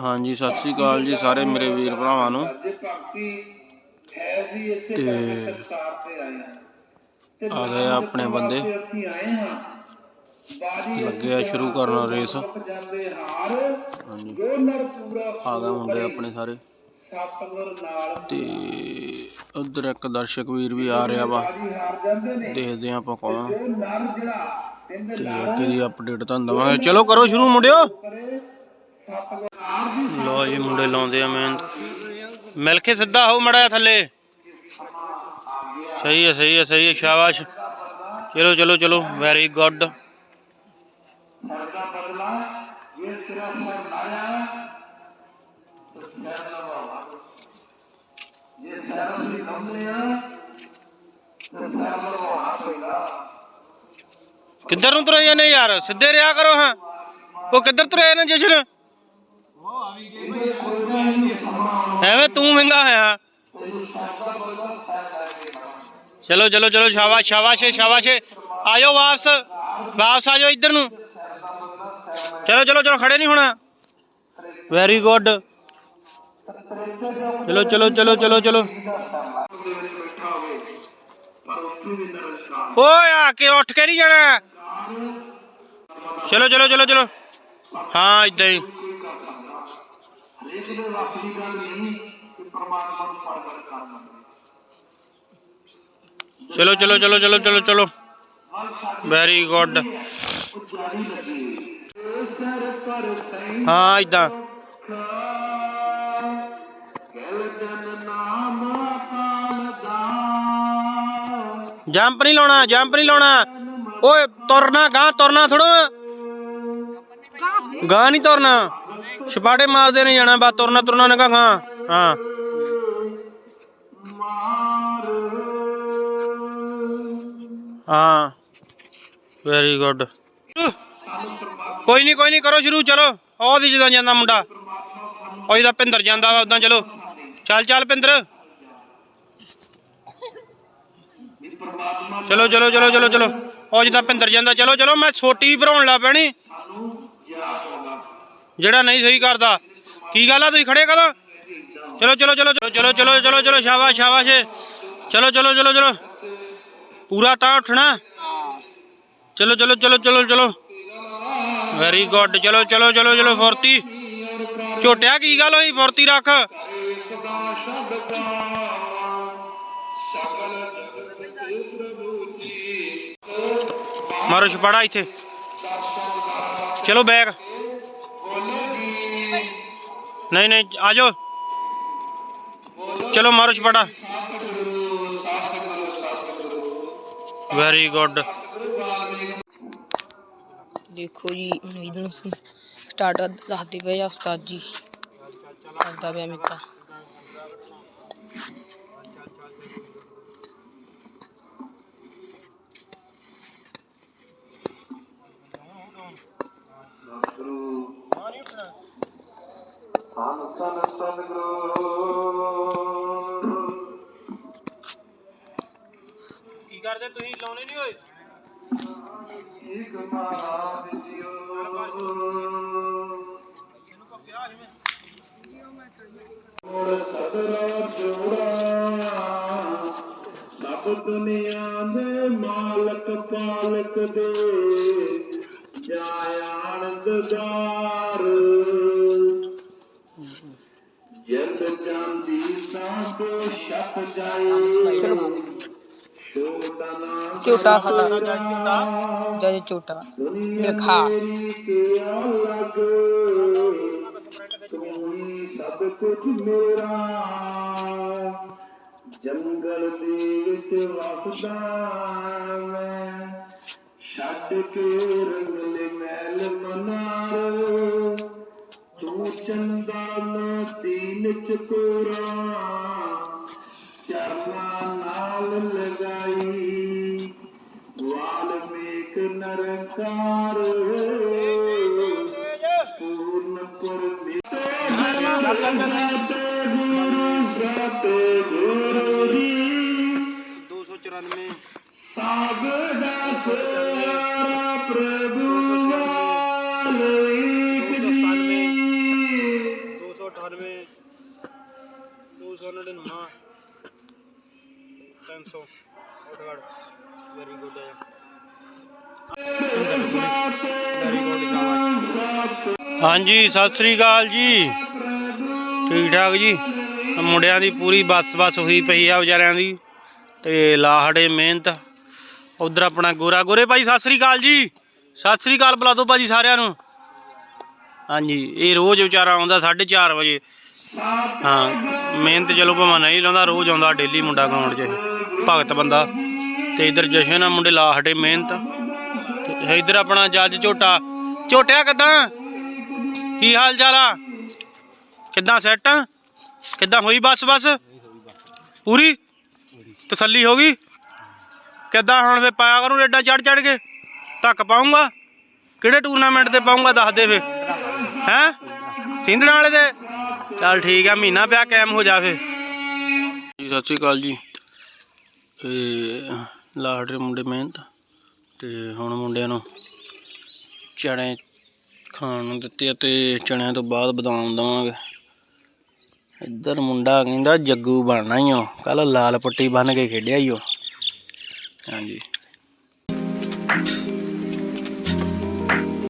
ਹਾਂਜੀ ਸਤਿ ਸ੍ਰੀ ਅਕਾਲ ਜੀ ਸਾਰੇ ਮੇਰੇ ਵੀਰ ਭਰਾਵਾਂ ਨੂੰ। ਤੇ ਆ ਗਏ ਆਪਣੇ ਬੰਦੇ। ਲੱਗੇ ਆ ਸ਼ੁਰੂ ਕਰਨਾ ਰੇਸ। ਹਾਂਜੀ। ਆ ਗਏ ਮੁੰਡੇ ਆਪਣੇ ਸਾਰੇ। ਤੇ ਉਧਰ ਇੱਕ ਦਰਸ਼ਕ ਵੀਰ ਵੀ ਆ ਰਿਹਾ ਵਾ। ਦੇਖਦੇ ਆਪਾਂ ਕੌਣ ਤੇ ਅੱਗੇ ਦੀ ਅਪਡੇਟ ਤੁਹਾਨੂੰ ਦਵਾਂਗੇ ਚਲੋ ਕਰੋ ਸ਼ੁਰੂ ਮੁੰਡਿਓ। ਕਰੇ ਸਤਗੁਰ ਹਾਰ ਦੀ ਲੋ ਜੀ ਮੁੰਡੇ ਲਾਉਂਦੇ ਆ ਮਿਹਨਤ। ਮਿਲ ਕੇ ਸਿੱਧਾ ਹੋ ਮੜਾ ਥੱਲੇ। ਸਹੀ ਹੈ ਸਹੀ ਹੈ ਸਹੀ ਹੈ, ਸ਼ਾਬਾਸ਼। ਚਲੋ ਚਲੋ ਚਲੋ ਵੈਰੀ ਗੁੱਡ ਸਰਦਾ ਬਦਲਾ ਇਹ ਸਿਰਾ ਪਰ ਲਾਇਆ ਤਾਂ ਸਿਰ ਲਵਾਵਾ ਜੇ ਸਿਰ ਅਸੀਂ ਲਾਉਂਦੇ ਆ ਤਾਂ ਸਿਰ ਲਵਾਉਣਾ ਪੈਂਦਾ ਕਿੱਧਰ ਨੂੰ ਤੁਰੇ ਜਾਂਦੇ ਯਾਰ? ਸਿੱਧੇ ਰਿਆ ਕਰੋ ਹਾਂ। ਉਹ ਕਿੱਧਰ ਤੁਰੇ ਨੇ ਜਸ਼ਨ? ਐਵੇਂ ਤੂੰ ਮਹਿੰਗਾ ਹੋਇਆ। ਚਲੋ ਚਲੋ ਚਲੋ, ਸ਼ਾਬਾਸ਼ ਸ਼ਾਬਾਸ਼ ਸ਼ਾਬਾਸ਼। ਏ। ਵਾਪਸ ਵਾਪਸ ਆਜੋ ਇੱਧਰ ਨੂੰ। ਚਲੋ ਚਲੋ ਚਲੋ, ਖੜੇ ਨਹੀਂ ਹੋਣਾ। ਵੈਰੀ ਗੁੱਡ ਚਲੋ ਚਲੋ ਚਲੋ ਚਲੋ ਚਲੋ। ਓਏ, ਆ ਕੇ ਉੱਠ ਕੇ ਨਹੀਂ ਜਾਣਾ। ਚਲੋ ਚਲੋ ਚਲੋ ਚਲੋ। ਹਾਂ, ਇਦਾਂ ਹੀ। ਦੇ ਵੱਸ ਦੀ ਗੱਲ ਨਹੀਂ ਕਿ ਪਰਮਾਤਮਾ ਨੂੰ ਪ੍ਰਗਟ ਕਰਨਾ ਚਲੋ ਚਲੋ ਚਲੋ ਚਲੋ ਚਲੋ ਚਲੋ। ਵੈਰੀ ਗੁੱਡ ਹਾਂ। ਇਦਾਂ ਜੰਪ ਨਹੀਂ ਲਾਉਣਾ ਜੰਪ ਨਹੀਂ ਲਾਉਣਾ। ਓਏ ਤੁਰਨਾ ਗਾਂ ਤੁਰਨਾ ਥੋੜੋ ਗਾਂ ਨਹੀਂ ਤੁਰਨਾ। ਛਪਾਟੇ ਮਾਰਦੇ ਨਹੀਂ ਜਾਣਾ ਬਾ ਤੁਰਨਾ ਤੁਰਨਾ ਨਗਾ ਹਾਂ। ਹਾਂ। ਵੈਰੀ ਗੁੱਡ ਕੋਈ ਨਹੀਂ ਕੋਈ ਨਹੀਂ ਕਰੋ ਸ਼ੁਰੂ, ਚਲੋ। ਉਹਦੀ ਜਦੋਂ ਜਾਂਦਾ ਮੁੰਡਾ। ਉਹ ਜਿਹਦਾ ਪਿੰਦਰ ਜਾਂਦਾ ਵਾ ਉਦਾਂ ਚਲੋ। ਚੱਲ ਚੱਲ ਪਿੰਦਰ। ਚਲੋ ਚਲੋ ਚਲੋ ਚਲੋ ਚਲੋ। ਉਹ ਜਿੱਦਾਂ ਪਿੰਦਰ ਜਾਂਦਾ, ਚਲੋ ਚਲੋ, ਮੈਂ ਛੋਟੀ ਭਰਾਉਣ ਲਾ ਪੈਣੀ। ਜਿਹੜਾ ਨਹੀਂ ਸਹੀ ਕਰਦਾ ਕੀ ਗੱਲ ਆ ਤੁਸੀਂ ਖੜੇ ਕਦੋਂ ਚਲੋ ਚਲੋ ਚਲੋ ਚਲੋ ਚਲੋ ਚਲੋ ਚਲੋ ਸ਼ਾਬਾਸ਼ ਸ਼ਾਬਾਸ਼ ਚਲੋ ਚਲੋ ਚਲੋ ਚਲੋ ਪੂਰਾ ਤਾਂ ਉੱਠਣਾ ਚਲੋ ਚਲੋ ਚਲੋ ਚਲੋ ਚਲੋ ਵੈਰੀ ਗੁੱਡ ਚਲੋ ਚਲੋ ਚਲੋ ਚਲੋ ਫੁਰਤੀ ਝੋਟਿਆ ਕੀ ਗੱਲ ਹੋਈ ਫੁਰਤੀ ਰੱਖ ਮਾਰੋ ਛਪੜਾ ਇੱਥੇ ਚਲੋ ਬੈਗ नहीं नहीं, आ जाओ। चलो मारो चपाटा। वेरी गुड देखो जी, उम्मीद स्टार्ट दसते पे उसताद जी। करता पे मिता ਧੰਨ ਧੰਨ ਸਤਿਗੁਰੂ ਕੀ ਕਰਦੇ ਤੁਸੀਂ ਲਾਉਣੇ ਨਹੀਂ ਹੋਏ ਇੱਕ ਮਹਾਰਾਜ ਜੀਓ ਮੋੜ ਸਦਰਾ ਜੋੜਾ ਸਭ ਦੁਨੀਆ ਦੇ ਮਾਲਕ ਪਾਲਕ ਦੇ ਜਾ ਆਨੰਦਦਾਰ ਜਿੰਦ यस चांदी सांस चूटा चूटा लिखा सब कुछ मेरा। जंगल दे वसदा मैं। के मैल मनारो। ਤੂੰ ਚੰਦਾ ਮੈਂ ਤੀਨ ਚਕੋਰਾ ਚਰਨਾ ਨਾਲ ਲਗਾਈ। ਵਾਲਮੀਕ ਨਰਕਾਰ ਪੂਰਨ ਪਰਮੇਸ਼ਰ ਗੁਰੂ ਸਤਿ 300 ਉੱਠ ਵੈਰੀ ਗੁੱਡ ਹਾਂਜੀ, ਸਤਿ ਸ੍ਰੀ ਅਕਾਲ ਜੀ। ਠੀਕ ਠਾਕ ਜੀ? ਮੁੰਡਿਆਂ ਦੀ ਪੂਰੀ ਬੱਸ ਬੱਸ ਹੋਈ ਪਈ ਆ ਵਿਚਾਰਿਆਂ ਦੀ। ਤੇ ਲਾਹੜੇ ਮਿਹਨਤ। ਉਧਰ ਆਪਣਾ ਗੋਰਾ। ਗੋਰੇ ਭਾਈ, ਸਤਿ ਸ੍ਰੀ ਅਕਾਲ ਜੀ। ਸਤਿ ਸ੍ਰੀ ਅਕਾਲ ਬੁਲਾ ਦੋ ਭਾਜੀ ਸਾਰਿਆਂ ਨੂੰ। ਹਾਂਜੀ, ਇਹ ਰੋਜ਼ ਵਿਚਾਰਾ ਆਉਂਦਾ 4:30 ਵਜੇ। ਹਾਂ, ਮਿਹਨਤ ਚਲੋ ਭਾਵੇਂ ਨਹੀਂ ਲਾਉਂਦਾ, ਰੋਜ਼ ਆਉਂਦਾ ਡੇਲੀ ਮੁੰਡਾ ਗਰਾਊਂਡ 'ਚ ਭਗਤ ਬੰਦਾ। ਤੇ ਇਧਰ ਜਸ਼ਨ ਆ, ਮੁੰਡੇ ਲਾਹੜੇ ਮਿਹਨਤ। ਤੇ ਇਧਰ ਆਪਣਾ ਜੱਜ ਝੋਟਾ। ਝੋਟਿਆ ਕਿਦਾਂ? ਕੀ ਹਾਲ ਚਾਲ ਆ? ਕਿੱਦਾਂ ਸੈੱਟ ਕਿੱਦਾਂ ਹੋਈ ਬੱਸ ਬੱਸ? ਪੂਰੀ? ਤਸੱਲੀ ਹੋ ਗਈ? ਕਿੱਦਾਂ ਹੁਣ ਫੇ ਪਾਇਆ ਕਰੂੰ ਏਡਾ ਚੜ ਚੜ ਕੇ? ਧੱਕ ਪਾਉਂਗਾ ਕਿਹੜੇ ਟੂਰਨਾਮੈਂਟ ਤੇ ਪਾਉਂਗਾ ਦੱਸ ਦੇ ਫੇ ਹੈਂ? ਸਿੰਧਣਾ ਵਾਲੇ ਦੇ ਚੱਲ ਠੀਕ ਆ, ਮਹੀਨਾ ਪਿਆ, ਕਾਇਮ ਹੋ ਜਾ ਫੇ ਜੀ, ਸਤਿ ਸ਼੍ਰੀ ਅਕਾਲ ਜੀ। ਤੇ ਲਾਹੜੇ ਮੁੰਡੇ ਮਿਹਨਤ, ਤੇ ਹੁਣ ਮੁੰਡਿਆਂ ਨੂੰ ਚਣੇ ਖਾਣ ਨੂੰ ਦਿੱਤੇ ਆ, ਤੇ ਚਣਿਆਂ ਤੋਂ ਬਾਅਦ ਬਦਾਮ ਦਵਾਂਗੇ। ਇੱਧਰ ਮੁੰਡਾ ਕਹਿੰਦਾ, ਜੱਗੂ ਬਣਨਾ ਹੀ ਉਹ ਕੱਲ ਲਾਲ ਪੱਟੀ ਬੰਨ ਕੇ ਖੇਡਿਆ ਹੀ ਉਹ ਹਾਂਜੀ।